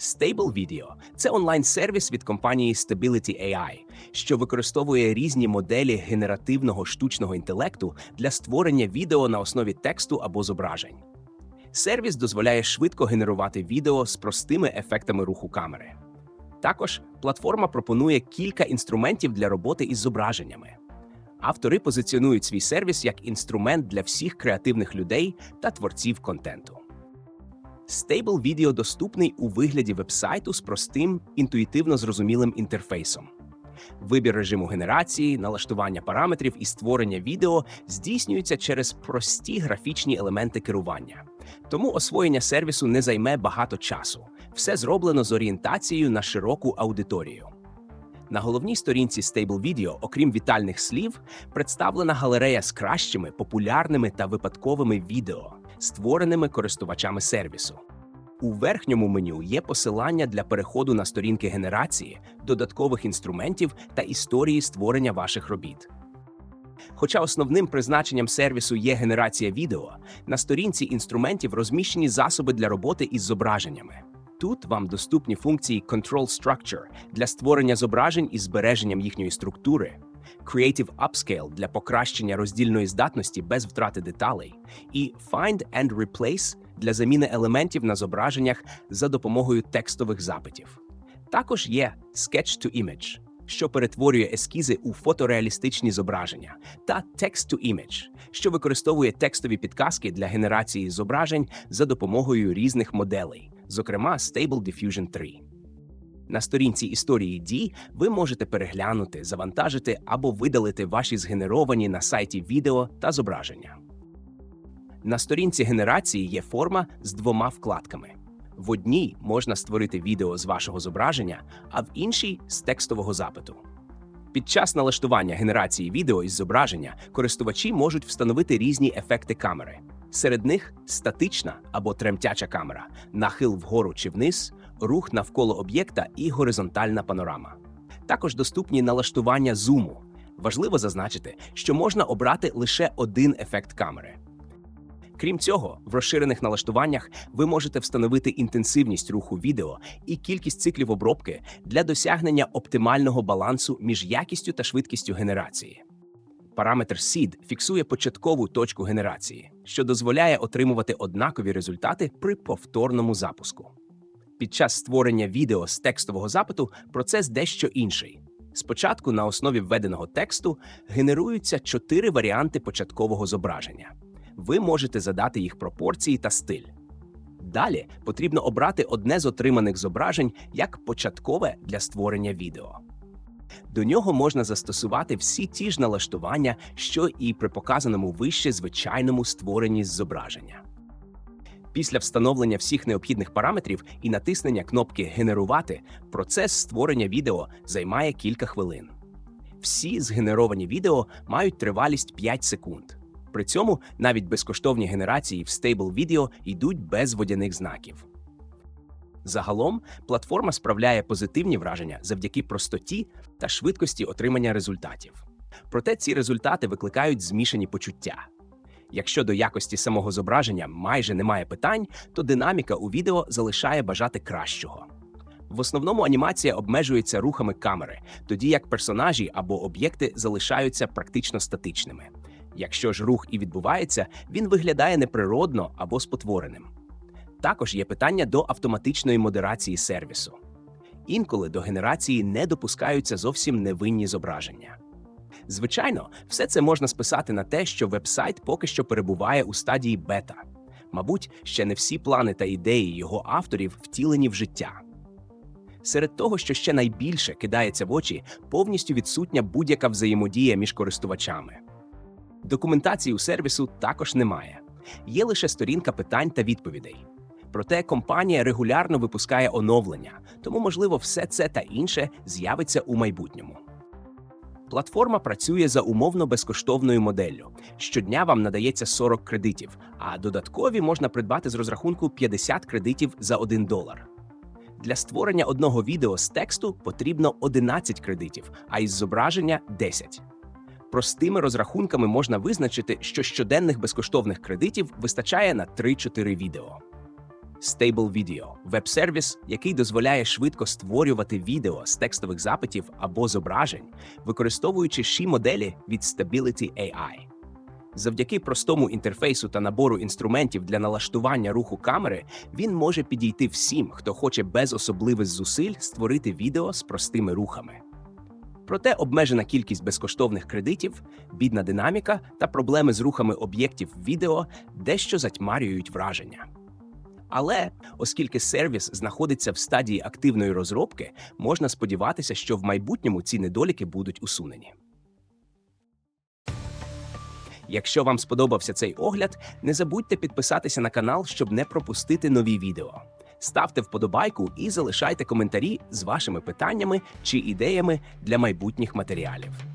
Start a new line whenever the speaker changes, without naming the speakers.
Stable Video – це онлайн-сервіс від компанії Stability AI, що використовує різні моделі генеративного штучного інтелекту для створення відео на основі тексту або зображень. Сервіс дозволяє швидко генерувати відео з простими ефектами руху камери. Також платформа пропонує кілька інструментів для роботи із зображеннями. Автори позиціонують свій сервіс як інструмент для всіх креативних людей та творців контенту. Stable Video доступний у вигляді вебсайту з простим, інтуїтивно зрозумілим інтерфейсом. Вибір режиму генерації, налаштування параметрів і створення відео здійснюється через прості графічні елементи керування. Тому освоєння сервісу не займе багато часу. Все зроблено з орієнтацією на широку аудиторію. На головній сторінці Stable Video, окрім вітальних слів, представлена галерея з кращими, популярними та випадковими відео, створеними користувачами сервісу. У верхньому меню є посилання для переходу на сторінки генерації, додаткових інструментів та історії створення ваших робіт. Хоча основним призначенням сервісу є генерація відео, на сторінці інструментів розміщені засоби для роботи із зображеннями. Тут вам доступні функції Control Structure для створення зображень із збереженням їхньої структури, Creative Upscale для покращення роздільної здатності без втрати деталей, і Find and Replace для заміни елементів на зображеннях за допомогою текстових запитів. Також є Sketch to Image, що перетворює ескізи у фотореалістичні зображення, та Text to Image, що використовує текстові підказки для генерації зображень за допомогою різних моделей, зокрема Stable Diffusion 3. На сторінці історії дій ви можете переглянути, завантажити або видалити ваші згенеровані на сайті відео та зображення. На сторінці генерації є форма з двома вкладками. В одній можна створити відео з вашого зображення, а в іншій з текстового запиту. Під час налаштування генерації відео із зображення користувачі можуть встановити різні ефекти камери. Серед них статична або тремтяча камера, нахил вгору чи вниз, рух навколо об'єкта і горизонтальна панорама. Також доступні налаштування зуму. Важливо зазначити, що можна обрати лише один ефект камери. Крім цього, в розширених налаштуваннях ви можете встановити інтенсивність руху відео і кількість циклів обробки для досягнення оптимального балансу між якістю та швидкістю генерації. Параметр SEED фіксує початкову точку генерації, що дозволяє отримувати однакові результати при повторному запуску. Під час створення відео з текстового запиту процес дещо інший. Спочатку на основі введеного тексту генеруються чотири варіанти початкового зображення. Ви можете задати їх пропорції та стиль. Далі потрібно обрати одне з отриманих зображень як початкове для створення відео. До нього можна застосувати всі ті ж налаштування, що і при показаному вище звичайному створенні зображення. Після встановлення всіх необхідних параметрів і натиснення кнопки Генерувати процес створення відео займає кілька хвилин. Всі згенеровані відео мають тривалість 5 секунд. При цьому навіть безкоштовні генерації в Stable Video йдуть без водяних знаків. Загалом платформа справляє позитивні враження завдяки простоті та швидкості отримання результатів. Проте ці результати викликають змішані почуття. Якщо до якості самого зображення майже немає питань, то динаміка у відео залишає бажати кращого. В основному анімація обмежується рухами камери, тоді як персонажі або об'єкти залишаються практично статичними. Якщо ж рух і відбувається, він виглядає неприродно або спотвореним. Також є питання до автоматичної модерації сервісу. Інколи до генерації не допускаються зовсім невинні зображення. Звичайно, все це можна списати на те, що вебсайт поки що перебуває у стадії бета. Мабуть, ще не всі плани та ідеї його авторів втілені в життя. Серед того, що ще найбільше кидається в очі, повністю відсутня будь-яка взаємодія між користувачами. Документації у сервісу також немає. Є лише сторінка питань та відповідей. Проте компанія регулярно випускає оновлення, тому, можливо, все це та інше з'явиться у майбутньому. Платформа працює за умовно безкоштовною моделлю. Щодня вам надається 40 кредитів, а додаткові можна придбати з розрахунку 50 кредитів за 1 долар. Для створення одного відео з тексту потрібно 11 кредитів, а із зображення 10. Простими розрахунками можна визначити, що щоденних безкоштовних кредитів вистачає на 3-4 відео. Stable Video – веб-сервіс, який дозволяє швидко створювати відео з текстових запитів або зображень, використовуючи ші моделі від Stability AI. Завдяки простому інтерфейсу та набору інструментів для налаштування руху камери, він може підійти всім, хто хоче без особливих зусиль створити відео з простими рухами. Проте обмежена кількість безкоштовних кредитів, бідна динаміка та проблеми з рухами об'єктів відео дещо затьмарюють враження. Але оскільки сервіс знаходиться в стадії активної розробки, можна сподіватися, що в майбутньому ці недоліки будуть усунені. Якщо вам сподобався цей огляд, не забудьте підписатися на канал, щоб не пропустити нові відео. Ставте вподобайку і залишайте коментарі з вашими питаннями чи ідеями для майбутніх матеріалів.